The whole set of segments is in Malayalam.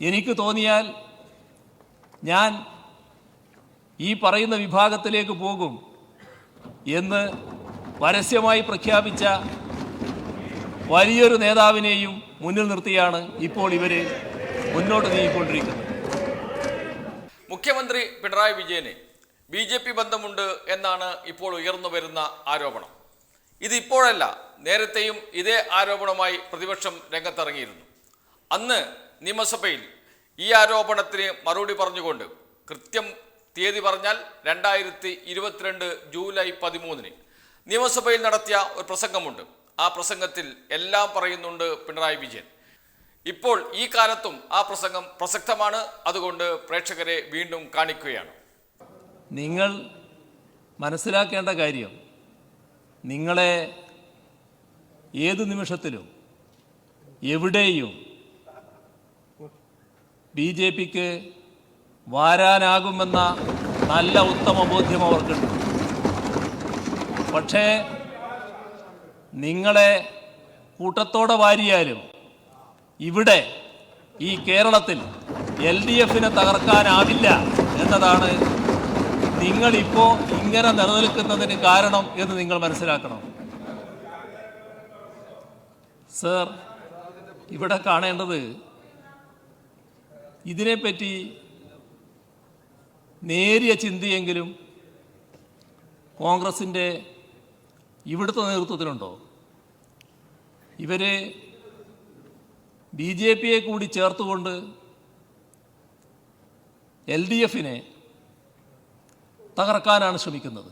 എനിക്ക് തോന്നിയാൽ ഞാൻ ഈ പറയുന്ന വിഭാഗത്തിലേക്ക് പോകും എന്ന് പരസ്യമായി പ്രഖ്യാപിച്ച വലിയൊരു നേതാവിനെയും മുന്നിൽ നിർത്തിയാണ് ഇപ്പോൾ ഇവർ മുന്നോട്ട് നീങ്ങിക്കൊണ്ടിരിക്കുന്നത്. മുഖ്യമന്ത്രി പിണറായി വിജയന് ബി ജെ പി ബന്ധമുണ്ട് എന്നാണ് ഇപ്പോൾ ഉയർന്നു വരുന്ന ആരോപണം. ഇത് ഇപ്പോഴല്ല നേരത്തെയും ഇതേ ആരോപണമായി പ്രതിപക്ഷം രംഗത്തിറങ്ങിയിരുന്നു. അന്ന് നിയമസഭയിൽ ഈ ആരോപണത്തിന് മറുപടി പറഞ്ഞുകൊണ്ട് കൃത്യം തീയതി പറഞ്ഞാൽ രണ്ടായിരത്തി ഇരുപത്തിരണ്ട് ജൂലൈ പതിമൂന്നിന് നിയമസഭയിൽ നടത്തിയ ഒരു പ്രസംഗമുണ്ട്. ആ പ്രസംഗത്തിൽ എല്ലാം പറയുന്നുണ്ട് പിണറായി വിജയൻ. ഇപ്പോൾ ഈ കാലത്തും ആ പ്രസംഗം പ്രസക്തമാണ്. അതുകൊണ്ട് പ്രേക്ഷകരെ വീണ്ടും കാണിക്കുകയാണ്. നിങ്ങൾ മനസ്സിലാക്കേണ്ട കാര്യം നിങ്ങളെ ഏത് നിമിഷത്തിലും എവിടെയും ബി ജെ പിക്ക് വാരാനാകുമെന്ന നല്ല ഉത്തമ ബോധ്യം അവർക്കുണ്ട്. പക്ഷേ നിങ്ങളെ കൂട്ടത്തോടെ വാരിയാലും ഇവിടെ ഈ കേരളത്തിൽ എൽ ഡി എഫിനെ തകർക്കാനാവില്ല എന്നതാണ് നിങ്ങളിപ്പോൾ ഇങ്ങനെ നിലനിൽക്കുന്നതിന് കാരണം എന്ന് നിങ്ങൾ മനസ്സിലാക്കണം. സർ ഇവിടെ കാണേണ്ടത് ഇതിനെപ്പറ്റി നേരിയ ചിന്തയെങ്കിലും കോൺഗ്രസിന്റെ ഇവിടുത്തെ നേതൃത്വത്തിനുണ്ടോ ഇവർ ബി ജെ പിയെ കൂടി ചേർത്തുകൊണ്ട് എൽ ഡി എഫിനെ തകർക്കാനാണ് ശ്രമിക്കുന്നത്.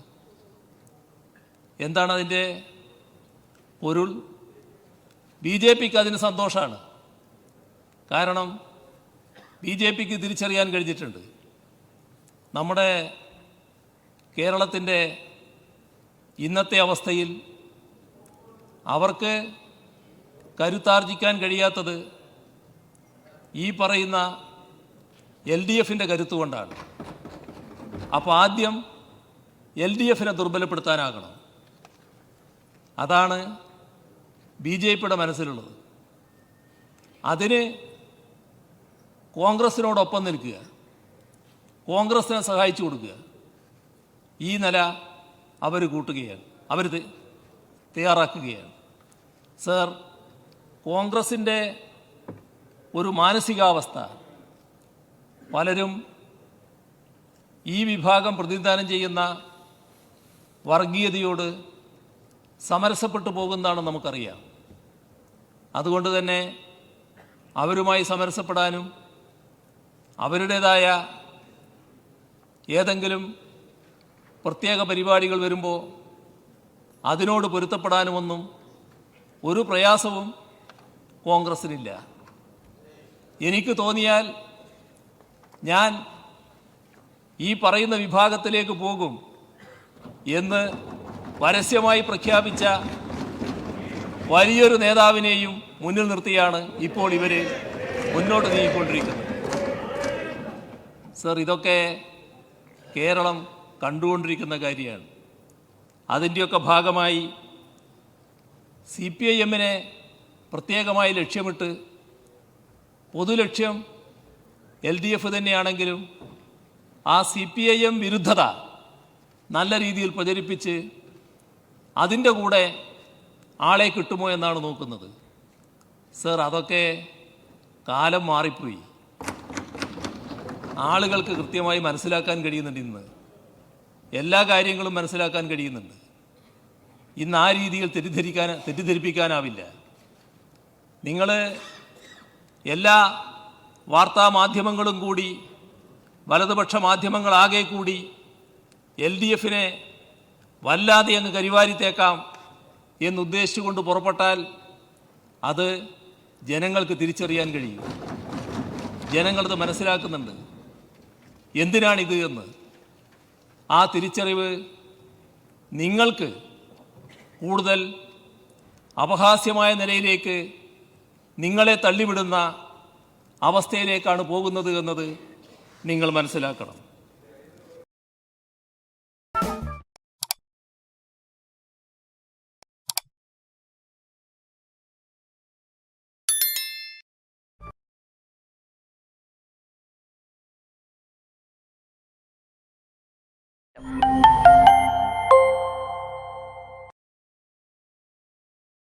എന്താണ് അതിന്റെ പൊരുൾ? ബി ജെ പിക്ക് അതിന് സന്തോഷമാണ്. കാരണം ബി ജെ പിക്ക് തിരിച്ചറിയാൻ കഴിഞ്ഞിട്ടുണ്ട്. നമ്മുടെ കേരളത്തിന്റെ ഇന്നത്തെ അവസ്ഥയിൽ അവർക്ക് കരുത്താർജിക്കാൻ കഴിയാത്തത് ഈ പറയുന്ന എൽ ഡി എഫിന്റെ കരുത്തുകൊണ്ടാണ്. അപ്പോൾ ആദ്യം എൽ ഡി എഫിനെ ദുർബലപ്പെടുത്താനാകണം. അതാണ് ബി ജെ പിയുടെ മനസ്സിലുള്ളത്. അതിന് കോൺഗ്രസിനോടൊപ്പം നിൽക്കുക. കോൺഗ്രസിനെ സഹായിച്ചു കൊടുക്കുക. ഈ നില അവർ കൂട്ടുകയാണ്. അവർ തയ്യാറാക്കുകയാണ്. സർ കോൺഗ്രസിന്റെ ഒരു മാനസികാവസ്ഥ. പലരും ഈ വിഭാഗം പ്രതിനിധാനം ചെയ്യുന്ന വർഗീയതയോട് സമരസപ്പെട്ടു പോകുന്നതാണ് നമുക്കറിയാം. അതുകൊണ്ട് തന്നെ അവരുമായി സമരസപ്പെടാനും അവരുടേതായ ഏതെങ്കിലും പ്രത്യേക പരിപാടികൾ വരുമ്പോൾ അതിനോട് പൊരുത്തപ്പെടാനുമൊന്നും ഒരു പ്രയാസവും കോൺഗ്രസ്സിനില്ല എനിക്ക് തോന്നിയാൽ ഞാൻ ഈ പറയുന്ന വിഭാഗത്തിലേക്ക് പോകും എന്ന് പരസ്യമായി പ്രഖ്യാപിച്ച വലിയൊരു നേതാവിനെയും മുന്നിൽ നിർത്തിയാണ് ഇപ്പോൾ ഇവരെ മുന്നോട്ട് നീങ്ങിക്കൊണ്ടിരിക്കുന്നത്. സർ ഇതൊക്കെ കേരളം കണ്ടുകൊണ്ടിരിക്കുന്ന കാര്യമാണ്. അതിന്റെയൊക്കെ ഭാഗമായി സി പി ഐ എമ്മിനെ പ്രത്യേകമായി ലക്ഷ്യമിട്ട് പൊതുലക്ഷ്യം എൽ ഡി എഫ് തന്നെയാണെങ്കിലും ആ സി പി ഐ എം വിരുദ്ധത നല്ല രീതിയിൽ പ്രചരിപ്പിച്ച് അതിന്റെ കൂടെ ആളെ കിട്ടുമോ എന്നാണ് നോക്കുന്നത്. സർ അതൊക്കെ കാലം മാറിപ്പോയി. ആളുകൾക്ക് കൃത്യമായി മനസ്സിലാക്കാൻ കഴിയുന്നുണ്ട് ഇന്ന്. എല്ലാ കാര്യങ്ങളും മനസ്സിലാക്കാൻ കഴിയുന്നുണ്ട്. ഇന്ന് ആ രീതിയിൽ തെറ്റിദ്ധരിക്കാൻ തെറ്റിദ്ധരിപ്പിക്കാനാവില്ല. നിങ്ങൾ എല്ലാ വാർത്താ മാധ്യമങ്ങളും കൂടി വലതുപക്ഷ മാധ്യമങ്ങളാകെ കൂടി എൽ ഡി എഫിനെ വല്ലാതെ അങ്ങ് കരിവാരിത്തേക്കാം എന്നുദ്ദേശിച്ചുകൊണ്ട് പുറപ്പെട്ടാൽ അത് ജനങ്ങൾക്ക് തിരിച്ചറിയാൻ കഴിയും. ജനങ്ങളത് മനസ്സിലാക്കുന്നുണ്ട്. എന്തിനാണിത് എന്ന്? ആ തിരിച്ചറിവ് നിങ്ങൾക്ക് കൂടുതൽ അപഹാസ്യമായ നിലയിലേക്ക് നിങ്ങളെ തള്ളിവിടുന്ന അവസ്ഥയിലേക്കാണ് പോകുന്നത് എന്നത് നിങ്ങൾ മനസ്സിലാക്കണം.